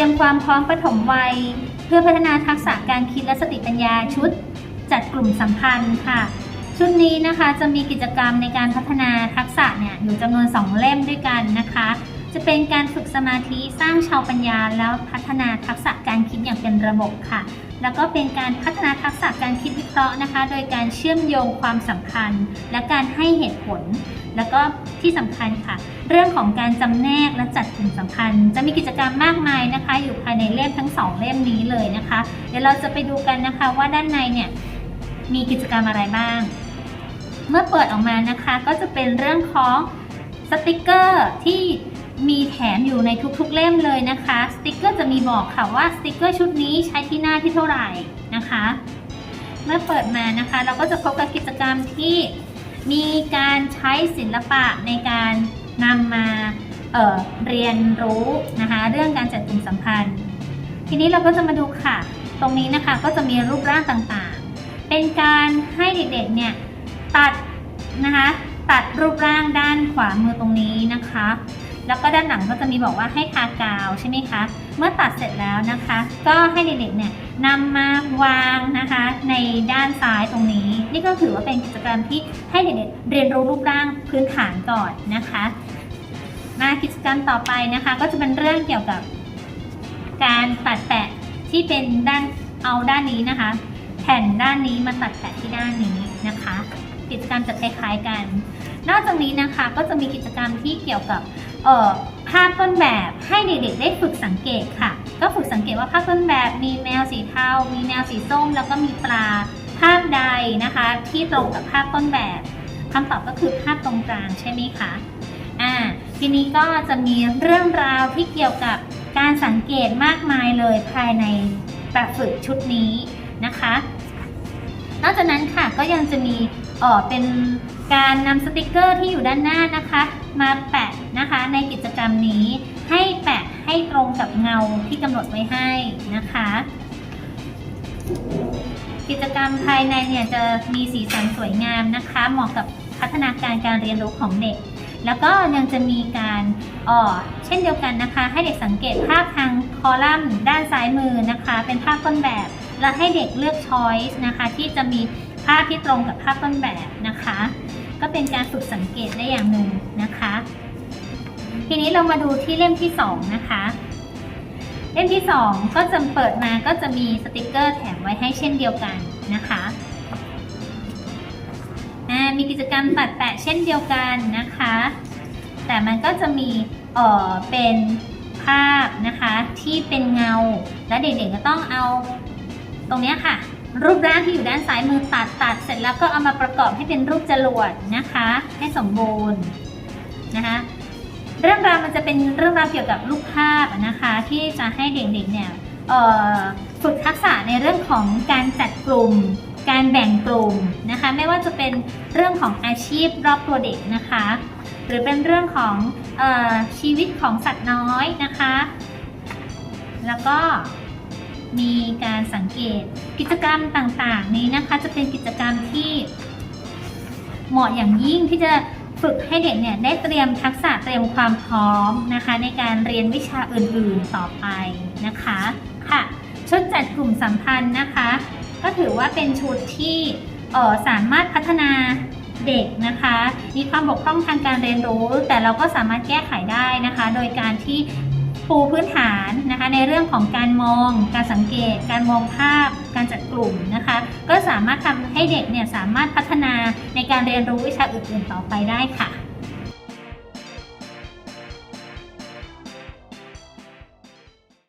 รียมความพร้อมปฐมวัย เพื่อพัฒนาทักษะการคิดและสติปัญญาชุด จัดกลุ่มสัมพันธ์ค่ะ ชุดนี้นะคะจะมีกิจกรรมในการพัฒนาทักษะเนี่ยอยู่จำนวน 2 เล่มด้วยกันนะคะ จะเป็นการฝึกสมาธิสร้างชาวปัญญา แล้วพัฒนาทักษะการคิดอย่างเป็นระบบค่ะ แล้วก็เป็นการพัฒนาทักษะการคิดวิเคราะห์นะคะ โดยการเชื่อมโยงความสัมพันธ์ และการให้เหตุผล แล้วก็ที่สำคัญค่ะ เรื่องของการจำแนกและจัดกลุ่มสัมพันธ์จะมีกิจกรรมมากมายนะคะ อยู่ภายในเล่มทั้งสองเล่มนี้เลยนะคะ เดี๋ยวเราจะไปดูกันนะคะว่าด้านในเนี่ยมีกิจกรรมอะไรบ้าง เมื่อเปิดออกมานะคะก็จะเป็นเรื่องของสติกเกอร์ที่มีแถมอยู่ในทุกๆเล่มเลยนะคะ สติกเกอร์จะมีบอกค่ะว่าสติกเกอร์ชุดนี้ใช้ที่หน้าที่เท่าไหร่นะคะ เมื่อเปิดมานะคะ เราก็จะพบกับกิจกรรมที่ มีการใช้ศิลปะในการนำมาเเรียนรู้นะคะเรื่องการจัดกลุ่มสัมพันธ์ ทีนี้เราก็จะมาดูค่ะ ตรงนี้นะคะก็จะมีรูปร่างต่างๆ เป็นการให้เด็กๆเนี่ยตัดนะคะตัดรูปร่างด้านขวามือตรงนี้นะคะ แล้วก็ด้านหลังก็จะมีบอกว่าให้ทากาวใช่ไหมคะ เมื่อตัดเสร็จแล้วนะคะ ก็ให้เด็กๆเนี่ยนำมาวางนะคะในด้านซ้ายตรงนี้ นี่ก็ถือว่าเป็นกิจกรรมที่ให้เด็กๆเรียนรู้รูปร่างพื้นฐานก่อนนะคะ มากิจกรรมต่อไปนะคะ ก็จะเป็นเรื่องเกี่ยวกับ การตัดแปะที่เป็นด้านเอาด้านนี้นะคะ แผ่นด้านนี้มาตัดแปะที่ด้านนี้นะคะ กิจกรรมจะคล้ายๆกัน นอกจากนี้นะคะก็จะมีกิจกรรมที่เกี่ยวกับ ภาพต้นแบบให้เด็กๆได้ฝึกสังเกตค่ะ ก็ฝึกสังเกตว่าภาพต้นแบบมีแมวสีเทา มีแมวสีส้ม แล้วก็มีปลาภาพใดนะคะ ที่ตรงกับภาพต้นแบบคำตอบก็คือภาพตรงกลางใช่ไหมคะอ่าทีนี้ก็จะมีเรื่องราวที่เกี่ยวกับการสังเกตมากมายเลยภายในแบบฝึกชุดนี้นะคะ นอกจากนั้นค่ะก็ยังจะมีเออเป็นการนำสติกเกอร์ที่อยู่ด้านหน้านะคะ มาแปะนะคะ ในกิจกรรมนี้ให้แปะให้ตรงกับเงาที่กำหนดไว้ให้นะคะ กิจกรรมภายในเนี่ยจะมีสีสันสวยงามนะคะ เหมาะกับพัฒนาการการเรียนรู้ของเด็ก แล้วก็ยังจะมีการอ๋อเช่นเดียวกันนะคะ ให้เด็กสังเกตภาพทางคอลัมน์ด้านซ้ายมือนะคะ เป็นภาพต้นแบบ แล้วให้เด็กเลือกช้อยส์นะคะ ที่จะมีภาพที่ตรงกับภาพต้นแบบนะคะ เป็นการฝึกสังเกตได้อย่างหนึ่งนะคะ ทีนี้เรามาดูที่เล่มที่สองนะคะเล่มที่สองก็จะเปิดมาก็จะมีสติกเกอร์แถมไว้ให้เช่นเดียวกันนะคะมีกิจกรรมตัดแปะเช่นเดียวกันนะคะ แต่มันก็จะมีเออเป็นภาพนะคะที่เป็นเงา และเด็กๆก็ต้องเอาตรงนี้ค่ะ รูปร่างที่อยู่ด้านซ้ายมือตัดตัดเสร็จแล้วก็เอามาประกอบให้เป็นรูปจรวดนะคะ ให้สมบูรณ์นะคะเรื่องราวมันจะเป็นเรื่องราวเกี่ยวกับรูปภาพนะคะ ที่จะให้เด็กๆเนี่ยฝึกทักษะในเรื่องของการจัดกลุ่ม การแบ่งกลุ่มนะคะ ไม่ว่าจะเป็นเรื่องของอาชีพรอบตัวเด็กนะคะ หรือเป็นเรื่องของออชีวิตของสัตว์น้อยนะคะ แล้วก็ มีการสังเกตกิจกรรมต่างๆ นี้นะคะจะเป็นกิจกรรมที่เหมาะอย่างยิ่งที่จะฝึกให้เด็กเนี่ยได้เตรียมทักษะเตรียมความพร้อมนะคะ ในการเรียนวิชาอื่นๆต่อไปนะคะค่ะชุดจัดกลุ่มสัมพันธ์นะคะ ก็ถือว่าเป็นชุดที่เออสามารถพัฒนาเด็กนะคะ มีความบกพร่องทางการเรียนรู้ แต่เราก็สามารถแก้ไขได้นะคะ โดยการที่ปูพื้นฐาน นะคะ ในเรื่องของการมอง การสังเกต การมองภาพ การจัดกลุ่มนะคะ ก็สามารถทำให้เด็กเนี่ยสามารถพัฒนาในการเรียนรู้วิชาอื่นๆต่อไปได้ค่ะ